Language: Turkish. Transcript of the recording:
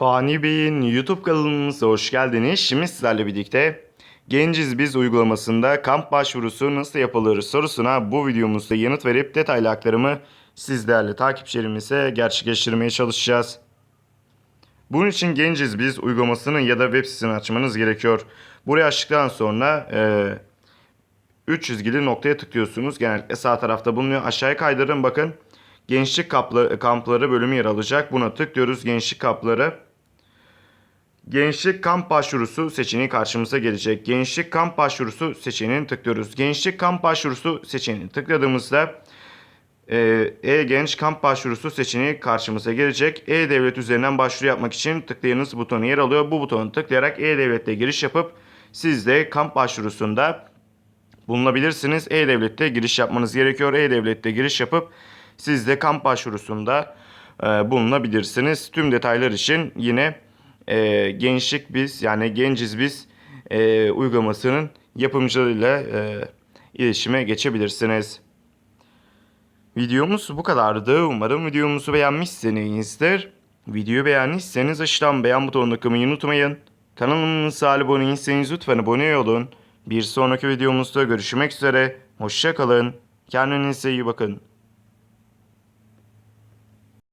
Fani Bey'in YouTube kanalımıza hoş geldiniz. Şimdi sizlerle birlikte Genciz Biz uygulamasında kamp başvurusu nasıl yapılır sorusuna bu videomuzda yanıt verip detaylı aktarımı siz değerli takipçilerimize gerçekleştirmeye çalışacağız. Bunun için Genciz Biz uygulamasının ya da web sitesini açmanız gerekiyor. Burayı açtıktan sonra eee 3 çizgili noktaya tıklıyorsunuz. Genellikle sağ tarafta bulunuyor. Aşağıya kaydırın bakın. Gençlik kaplı, kampları bölümü yer alacak. Buna tıklıyoruz. Gençlik kampları. Gençlik kamp başvurusu seçeneği karşımıza gelecek. Gençlik kamp başvurusu seçeneğini tıklıyoruz. Gençlik kamp başvurusu seçeneğini tıkladığımızda e, E-Genç kamp başvurusu seçeneği karşımıza gelecek. E-Devlet üzerinden başvuru yapmak için tıklayınız butonu yer alıyor. Bu butonu tıklayarak E-Devlet'te giriş yapıp siz de kamp başvurusunda bulunabilirsiniz. E-Devlet'te giriş yapmanız gerekiyor. E-Devlet'te giriş yapıp siz de kamp başvurusunda e, bulunabilirsiniz. Tüm detaylar için yine e, Gençlik Biz yani Genciz Biz e, uygulamasının yapımcılarıyla e, iletişime geçebilirsiniz. Videomuz bu kadardı. Umarım videomuzu beğenmişsinizdir. Videoyu beğendiyseniz aşağıdan beğen butonuna kılmayı unutmayın. Kanalımıza abone değilseniz lütfen abone olun. Bir sonraki videomuzda görüşmek üzere. Hoşçakalın. Kendinize iyi bakın.